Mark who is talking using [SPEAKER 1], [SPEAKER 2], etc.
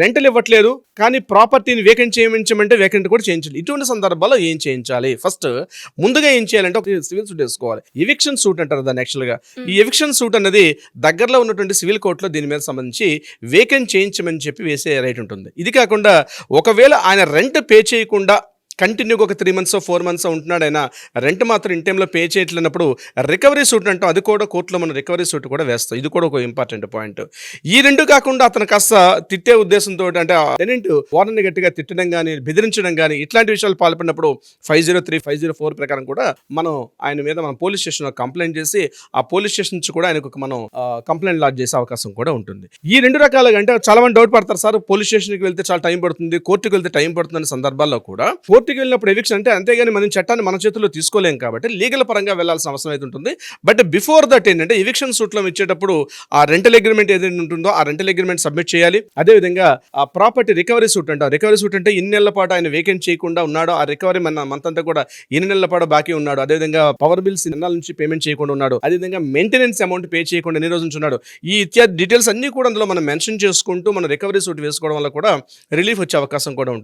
[SPEAKER 1] రెంటలు ఇవ్వట్లేదు కానీ ప్రాపర్టీని వేకెంట్ చేయించమంటే వేకెంట్ కూడా చేయించాలి ఇటువంటి సందర్భాల్లో ఏం చేయించాలి? ఫస్ట్ ముందుగా ఏం చేయాలంటే ఒక సివిల్ సూట్ వేసుకోవాలి. ఎవిక్షన్ సూట్ అంటారు దాన్ని యాక్చువల్గా ఈ ఎవిక్షన్ సూట్ అనేది దగ్గరలో ఉన్నటువంటి సివిల్ కోర్టులో దీని మీద సంబంధించి వేకెంట్ చేయించమని చెప్పి వేసే రైట్ ఉంటుంది. ఇది కాకుండా ఒకవేళ ఆయన రెంట్ పే చేయకుండా కంటిన్యూగా ఒక త్రీ మంత్స్ ఫోర్ మంత్స్ ఉంటున్నాడు ఆయన. రెంట్ మాత్రం ఇన్ టైంలో పే చేయట్లేనప్పుడు రికవరీ సూట్ అంటాం. అది కూడా కోర్టులో మనం రికవరీ సూట్ కూడా వేస్తాం. ఇది కూడా ఒక ఇంపార్టెంట్ పాయింట్ ఈ రెండు కాకుండా అతను కాస్త తిట్టే ఉద్దేశంతో అంటే టెనెంట్ వారిని గట్టిగా తిట్టడం కానీ బెదిరించడం కానీ ఇట్లాంటి విషయాలు పాల్పడినప్పుడు five zero three five zero four ప్రకారం కూడా మనం ఆయన మీద మనం పోలీస్ స్టేషన్లో కంప్లైంట్ చేసి ఆ పోలీస్ స్టేషన్ నుంచి కూడా ఆయనకు ఒక మనం కంప్లైంట్ లాడ్జ్ చేసే అవకాశం కూడా ఉంటుంది. ఈ రెండు రకాలుగా అంటే చాలా మంది డౌట్ పడతారు. సార్ పోలీస్ స్టేషన్కి వెళ్తే చాలా టైం పడుతుంది. కోర్టుకి వెళ్తే టైం పడుతుంది సందర్భాల్లో కూడా కోర్టుకి వెళ్ళినప్పుడు ఎవిక్షన్ అంటే అంతేగాని మనం చట్టాన్ని మన చేతుల్లో తీసుకోలేం కాబట్టి లీగల్ పరంగా వెళ్ళాల్సిన అవసరం అయితే ఉంటుంది. బట్ బిఫోర్ దట్ ఏంటంటే ఎవిక్షన్ సూట్లో ఇచ్చేటప్పుడు ఆ రెంటల్ అగ్రిమెంట్ ఏదైతే ఉంటుందో ఆ రెంటల్ అగ్రిమెంట్ సబ్మిట్ చేయాలి. అదేవిధంగా ఆ ప్రాపర్టీ రికవరీ సూట్ అంట రికవరీ సూట్ అంటే ఇన్ని నెలల పాటు ఆయన వేకెంట్ చేయకుండా ఉన్నాడు ఆ రికవరీ మన మంత్ అంతా కూడా ఎన్ని నెలల పాటు బాకీ ఉన్నాడు అదేవిధంగా పవర్ బిల్స్ నెలల నుంచి పేమెంట్ చేయకుండా ఉన్నాడు అదేవిధంగా మెయింటెనెన్స్ అమౌంట్ పే చేయకుండా ఎన్ని రోజు నుంచి ఉన్నాడు. ఈ ఇత్యాది డీటెయిల్స్ అన్ని కూడా అందులో మనం మెన్షన్ చేసుకుంటూ మనం రికవరీ సూట్ వేసుకోవడం వల్ల కూడా రిలీఫ్ వచ్చే అవకాశం కూడా ఉంటుంది.